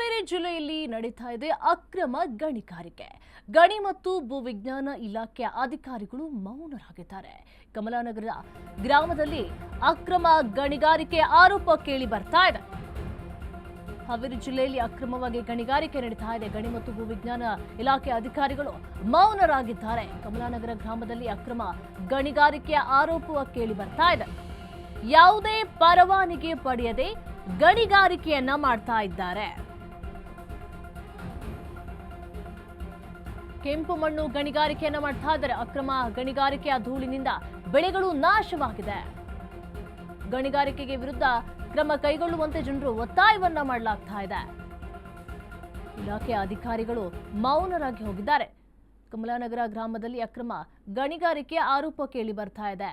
ಹಾವೇರಿ ಜಿಲ್ಲೆಯಲ್ಲಿ ನಡೀತಾ ಇದೆ ಅಕ್ರಮ ಗಣಿಗಾರಿಕೆ. ಗಣಿ ಮತ್ತು ಭೂವಿಜ್ಞಾನ ಇಲಾಖೆಯ ಅಧಿಕಾರಿಗಳು ಮೌನರಾಗಿದ್ದಾರೆ. ಕಮಲಾನಗರ ಗ್ರಾಮದಲ್ಲಿ ಅಕ್ರಮ ಗಣಿಗಾರಿಕೆ ಆರೋಪ ಕೇಳಿ ಬರ್ತಾ ಇದೆ. ಹಾವೇರಿ ಜಿಲ್ಲೆಯಲ್ಲಿ ಅಕ್ರಮವಾಗಿ ಗಣಿಗಾರಿಕೆ ನಡೀತಾ ಇದೆ. ಗಣಿ ಮತ್ತು ಭೂವಿಜ್ಞಾನ ಇಲಾಖೆ ಅಧಿಕಾರಿಗಳು ಮೌನರಾಗಿದ್ದಾರೆ. ಕಮಲಾನಗರ ಗ್ರಾಮದಲ್ಲಿ ಅಕ್ರಮ ಗಣಿಗಾರಿಕೆಯ ಆರೋಪ ಕೇಳಿ ಬರ್ತಾ ಇದೆ. ಯಾವುದೇ ಪರವಾನಗಿ ಪಡೆಯದೆ ಗಣಿಗಾರಿಕೆಯನ್ನ ಮಾಡ್ತಾ ಇದ್ದಾರೆ. ಕೆಂಪು ಮಣ್ಣು ಗಣಿಗಾರಿಕೆಯನ್ನು ಮಾಡ್ತಾ ಇದ್ದಾರೆ. ಅಕ್ರಮ ಗಣಿಗಾರಿಕೆಯ ಧೂಳಿನಿಂದ ಬೆಳೆಗಳು ನಾಶವಾಗಿದೆ. ಗಣಿಗಾರಿಕೆಗೆ ವಿರುದ್ಧ ಕ್ರಮ ಕೈಗೊಳ್ಳುವಂತೆ ಜನರು ಒತ್ತಾಯವನ್ನ ಮಾಡಲಾಗ್ತಾ ಇದೆ. ಇಲಾಖೆಯ ಅಧಿಕಾರಿಗಳು ಮೌನರಾಗಿ ಹೋಗಿದ್ದಾರೆ. ಕಮಲಾನಗರ ಗ್ರಾಮದಲ್ಲಿ ಅಕ್ರಮ ಗಣಿಗಾರಿಕೆ ಆರೋಪ ಕೇಳಿ ಬರ್ತಾ ಇದೆ.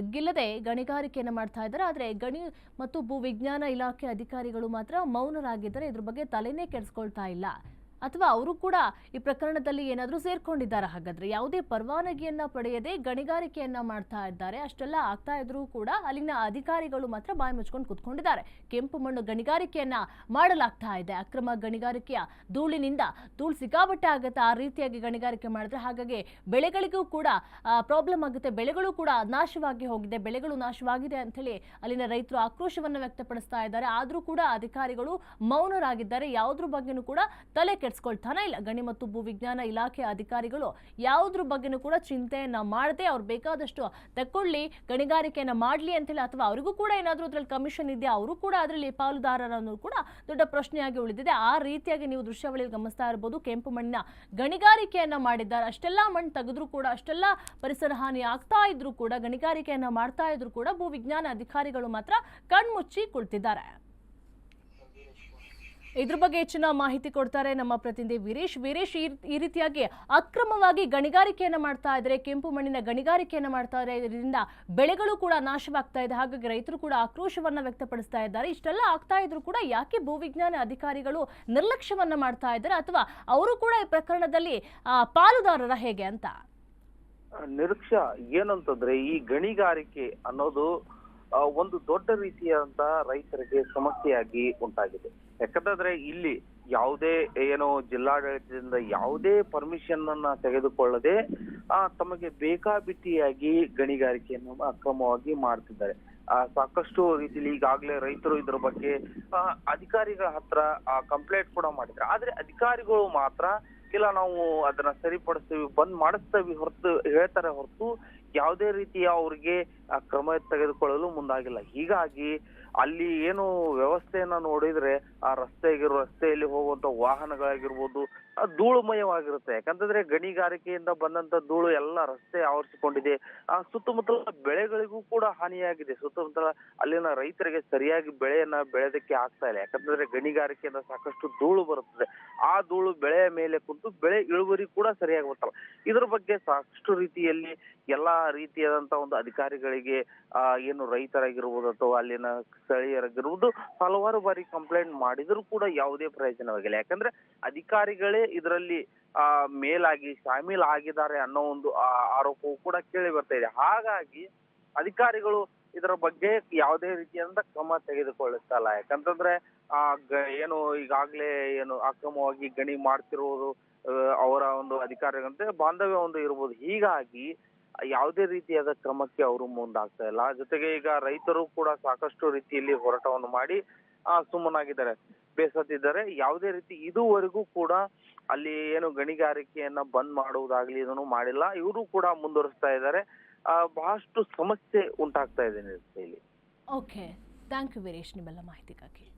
ಎಗ್ಗಿಲ್ಲದೆ ಗಣಿಗಾರಿಕೆಯನ್ನು ಮಾಡ್ತಾ ಇದ್ದಾರೆ. ಆದರೆ ಗಣಿ ಮತ್ತು ಭೂವಿಜ್ಞಾನ ಇಲಾಖೆ ಅಧಿಕಾರಿಗಳು ಮಾತ್ರ ಮೌನರಾಗಿದ್ದಾರೆ. ಇದ್ರ ಬಗ್ಗೆ ತಲೆನೇ ಕೆಡಿಸ್ಕೊಳ್ತಾ ಇಲ್ಲ. ಅಥವಾ ಅವರು ಕೂಡ ಈ ಪ್ರಕರಣದಲ್ಲಿ ಏನಾದರೂ ಸೇರ್ಕೊಂಡಿದ್ದಾರೆ? ಹಾಗಾದ್ರೆ ಯಾವುದೇ ಪರವಾನಗಿಯನ್ನ ಪಡೆಯದೆ ಗಣಿಗಾರಿಕೆಯನ್ನ ಮಾಡ್ತಾ ಇದ್ದಾರೆ. ಅಷ್ಟೆಲ್ಲ ಆಗ್ತಾ ಇದ್ರೂ ಕೂಡ ಅಲ್ಲಿನ ಅಧಿಕಾರಿಗಳು ಮಾತ್ರ ಬಾಯಿ ಮುಚ್ಕೊಂಡು ಕುತ್ಕೊಂಡಿದ್ದಾರೆ. ಕೆಂಪು ಮಣ್ಣು ಗಣಿಗಾರಿಕೆಯನ್ನ ಮಾಡಲಾಗ್ತಾ ಇದೆ. ಅಕ್ರಮ ಗಣಿಗಾರಿಕೆಯ ಧೂಳಿನಿಂದ ಧೂಳು ಸಿಕ್ಕಾಬಟ್ಟೆ ಆಗುತ್ತೆ. ಆ ರೀತಿಯಾಗಿ ಗಣಿಗಾರಿಕೆ ಮಾಡಿದ್ರೆ ಹಾಗಾಗಿ ಬೆಳೆಗಳಿಗೂ ಕೂಡ ಪ್ರಾಬ್ಲಮ್ ಆಗುತ್ತೆ. ಬೆಳೆಗಳು ಕೂಡ ನಾಶವಾಗಿ ಹೋಗಿದೆ. ಬೆಳೆಗಳು ನಾಶವಾಗಿದೆ ಅಂಥೇಳಿ ಅಲ್ಲಿನ ರೈತರು ಆಕ್ರೋಶವನ್ನು ವ್ಯಕ್ತಪಡಿಸ್ತಾ ಇದ್ದಾರೆ. ಆದರೂ ಕೂಡ ಅಧಿಕಾರಿಗಳು ಮೌನರಾಗಿದ್ದಾರೆ. ಯಾವುದ್ರ ಬಗ್ಗೆನೂ ಕೂಡ ತಲೆ ಕೆಡಿಸ್ಕೊಳ್ತಾನೆ ಇಲ್ಲ. ಗಣಿ ಮತ್ತು ಭೂವಿಜ್ಞಾನ ಇಲಾಖೆ ಅಧಿಕಾರಿಗಳು ಯಾವುದ್ರ ಬಗ್ಗೆನೂ ಕೂಡ ಚಿಂತೆಯನ್ನ ಮಾಡದೆ ಅವ್ರು ಬೇಕಾದಷ್ಟು ತಕ್ಕೊಳ್ಳಿ ಗಣಿಗಾರಿಕೆಯನ್ನ ಮಾಡಲಿ ಅಂತೇಳಿ ಅಥವಾ ಅವರಿಗೂ ಕೂಡ ಏನಾದರೂ ಅದ್ರಲ್ಲಿ ಕಮಿಷನ್ ಇದೆಯಾ, ಅವರು ಕೂಡ ಅದರಲ್ಲಿ ಪಾಲುದಾರರನ್ನು ಕೂಡ ದೊಡ್ಡ ಪ್ರಶ್ನೆಯಾಗಿ ಉಳಿದಿದೆ. ಆ ರೀತಿಯಾಗಿ ನೀವು ದೃಶ್ಯಾವಳಿಯಲ್ಲಿ ಗಮನಿಸ್ತಾ ಇರ್ಬೋದು, ಕೆಂಪು ಮಣ್ಣಿನ ಗಣಿಗಾರಿಕೆಯನ್ನ ಮಾಡಿದ್ದಾರೆ. ಅಷ್ಟೆಲ್ಲ ಮಣ್ಣು ತೆಗೆದ್ರೂ ಕೂಡ, ಅಷ್ಟೆಲ್ಲ ಪರಿಸರ ಹಾನಿ ಆಗ್ತಾ ಇದ್ರು ಕೂಡ, ಗಣಿಗಾರಿಕೆಯನ್ನ ಮಾಡ್ತಾ ಇದ್ರು ಕೂಡ ಭೂವಿಜ್ಞಾನ ಅಧಿಕಾರಿಗಳು ಮಾತ್ರ ಕಣ್ಮುಚ್ಚಿ ಕುಳಿತಿದ್ದಾರೆ. ಇದ್ರ ಬಗ್ಗೆ ಹೆಚ್ಚಿನ ಮಾಹಿತಿ ಕೊಡ್ತಾರೆ ನಮ್ಮ ಪ್ರತಿನಿಧಿ ವೀರೇಶ್. ವೀರೇಶ್, ಈ- ರೀತಿಯಾಗಿ ಅಕ್ರಮವಾಗಿ ಗಣಿಗಾರಿಕೆಯನ್ನು ಮಾಡ್ತಾ ಇದ್ದಾರೆ ಕೆಂಪು ಮಣ್ಣಿನ ಗಣಿಗಾರಿಕೆಯನ್ನು ಮಾಡ್ತಾ ಇದ್ದಾರೆ ಇದರಿಂದ ಬೆಳೆಗಳು ಕೂಡ ನಾಶವಾಗ್ತಾ ಇದೆ. ಹಾಗಾಗಿ ರೈತರು ಕೂಡ ಆಕ್ರೋಶವನ್ನ ವ್ಯಕ್ತಪಡಿಸ್ತಾ ಇದ್ದಾರೆ. ಇಷ್ಟೆಲ್ಲ ಆಗ್ತಾ ಇದ್ರು ಕೂಡ ಯಾಕೆ ಭೂವಿಜ್ಞಾನ ಅಧಿಕಾರಿಗಳು ನಿರ್ಲಕ್ಷ್ಯವನ್ನ ಮಾಡ್ತಾ ಇದ್ದಾರೆ? ಅಥವಾ ಅವರು ಕೂಡ ಈ ಪ್ರಕರಣದಲ್ಲಿ ಪಾಲುದಾರರ ಹೇಗೆ ಅಂತ? ನಿರೀಕ್ಷ ಏನಂತಂದ್ರೆ ಈ ಗಣಿಗಾರಿಕೆ ಅನ್ನೋದು ಒಂದು ದೊಡ್ಡ ರೀತಿಯಾದಂತ ರೈತರಿಗೆ ಸಮಸ್ಯೆಯಾಗಿ ಉಂಟಾಗಿದೆ. ಯಾಕಂತಂದ್ರೆ ಇಲ್ಲಿ ಯಾವುದೇ ಏನೋ ಜಿಲ್ಲಾಡಳಿತದಿಂದ ಯಾವುದೇ ಪರ್ಮಿಷನ್ ಅನ್ನ ತೆಗೆದುಕೊಳ್ಳದೆ, ಆ, ತಮಗೆ ಬೇಕಾಬಿಟ್ಟಿಯಾಗಿ ಗಣಿಗಾರಿಕೆಯನ್ನು ಅಕ್ರಮವಾಗಿ ಮಾಡ್ತಿದ್ದಾರೆ. ಆ, ಸಾಕಷ್ಟು ರೀತಿಯಲ್ಲಿ ಈಗಾಗಲೇ ರೈತರು ಇದ್ರ ಬಗ್ಗೆ ಅಧಿಕಾರಿಗಳ ಹತ್ರ ಕಂಪ್ಲೇಂಟ್ ಕೂಡ ಮಾಡಿದ್ದಾರೆ. ಆದ್ರೆ ಅಧಿಕಾರಿಗಳು ಮಾತ್ರ ಇಲ್ಲ ನಾವು ಅದನ್ನ ಸರಿಪಡಿಸ್ತೀವಿ, ಬಂದ್ ಮಾಡಿಸ್ತೇವೆ ಹೊರತು, ಹೇಳ್ತಾರೆ ಹೊರತು, ಯಾವುದೇ ರೀತಿಯ ಅವ್ರಿಗೆ ಕ್ರಮ ತೆಗೆದುಕೊಳ್ಳಲು ಮುಂದಾಗಿಲ್ಲ. ಹೀಗಾಗಿ, ಅಲ್ಲಿ ಏನು ವ್ಯವಸ್ಥೆಯನ್ನ ನೋಡಿದ್ರೆ, ಆ ರಸ್ತೆಗಿರೋ, ರಸ್ತೆಯಲ್ಲಿ ಹೋಗುವಂತ ವಾಹನಗಳಾಗಿರ್ಬೋದು ಧೂಳುಮಯವಾಗಿರುತ್ತೆ. ಯಾಕಂತಂದ್ರೆ ಗಣಿಗಾರಿಕೆಯಿಂದ ಬಂದಂತ ಧೂಳು ಎಲ್ಲ ರಸ್ತೆ ಆವರಿಸಿಕೊಂಡಿದೆ. ಆ ಸುತ್ತಮುತ್ತಲ ಬೆಳೆಗಳಿಗೂ ಕೂಡ ಹಾನಿಯಾಗಿದೆ. ಸುತ್ತಮುತ್ತಲ ಅಲ್ಲಿನ ರೈತರಿಗೆ ಸರಿಯಾಗಿ ಬೆಳೆಯನ್ನ ಬೆಳೆದಕ್ಕೆ ಆಗ್ತಾ ಇಲ್ಲ. ಯಾಕಂತಂದ್ರೆ ಗಣಿಗಾರಿಕೆಯಿಂದ ಸಾಕಷ್ಟು ಧೂಳು ಬರುತ್ತದೆ. ಆ ಧೂಳು ಬೆಳೆಯ ಮೇಲೆ ಕುಂತು ಬೆಳೆ ಇಳುವರಿ ಕೂಡ ಸರಿಯಾಗಿ ಬರ್ತಲ್ಲ. ಇದ್ರ ಬಗ್ಗೆ ಸಾಕಷ್ಟು ರೀತಿಯಲ್ಲಿ ಎಲ್ಲಾ ರೀತಿಯಾದಂತ ಒಂದು ಅಧಿಕಾರಿಗಳಿಗೆ ಏನು ರೈತರಾಗಿರ್ಬೋದು ಅಥವಾ ಅಲ್ಲಿನ ಸ್ಥಳೀಯರಾಗಿರ್ಬೋದು ಹಲವಾರು ಬಾರಿ ಕಂಪ್ಲೇಂಟ್ ಮಾಡಿದ್ರು ಕೂಡ ಯಾವುದೇ ಪ್ರಯೋಜನವಾಗಿಲ್ಲ. ಯಾಕಂದ್ರೆ ಅಧಿಕಾರಿಗಳೇ ಇದರಲ್ಲಿ, ಆ, ಮೇಲಾಗಿ ಶಾಮೀಲ್ ಆಗಿದ್ದಾರೆ ಅನ್ನೋ ಒಂದು ಆರೋಪವೂ ಕೂಡ ಕೇಳಿ ಬರ್ತಾ ಇದೆ. ಹಾಗಾಗಿ ಅಧಿಕಾರಿಗಳು ಇದರ ಬಗ್ಗೆ ಯಾವುದೇ ರೀತಿಯಾದಂತ ಕ್ರಮ ತೆಗೆದುಕೊಳ್ಳುತ್ತಾ ಇಲ್ಲ ಯಾಕಂತಂದ್ರೆ, ಆ ಏನು ಈಗಾಗ್ಲೇ ಏನು ಅಕ್ರಮವಾಗಿ ಗಣಿ ಮಾಡ್ತಿರುವುದು ಅವರ ಒಂದು ಅಧಿಕಾರಿಗಳಂತೆ ಬಾಂಧವ್ಯ ಒಂದು ಇರ್ಬೋದು. ಹೀಗಾಗಿ ಯಾವುದೇ ರೀತಿಯಾದ ಕ್ರಮಕ್ಕೆ ಅವರು ಮುಂದಾಗ್ತಾ ಇಲ್ಲ. ಜೊತೆಗೆ ಈಗ ರೈತರು ಕೂಡ ಸಾಕಷ್ಟು ರೀತಿಯಲ್ಲಿ ಹೋರಾಟವನ್ನು ಮಾಡಿ ಸುಮ್ಮನಾಗಿದ್ದಾರೆ. ಬೇಸತ್ತಿದ್ದಾರೆ. ಯಾವುದೇ ರೀತಿ ಇದುವರೆಗೂ ಕೂಡ ಅಲ್ಲಿ ಏನು ಗಣಿಗಾರಿಕೆಯನ್ನ ಬಂದ್ ಮಾಡುವುದಾಗ್ಲಿ ಇದನ್ನು ಮಾಡಿಲ್ಲ. ಇವರು ಕೂಡ ಮುಂದುವರಿಸ್ತಾ ಇದ್ದಾರೆ. ಬಹಳಷ್ಟು ಸಮಸ್ಯೆ ಉಂಟಾಗ್ತಾ ಇದೆ ಇಲ್ಲಿ ಓಕೆ ಥ್ಯಾಂಕ್ ಯು ವೀರೇಶ್ ನಿಮ್ಮೆಲ್ಲ ಮಾಹಿತಿಗಾಗಿ.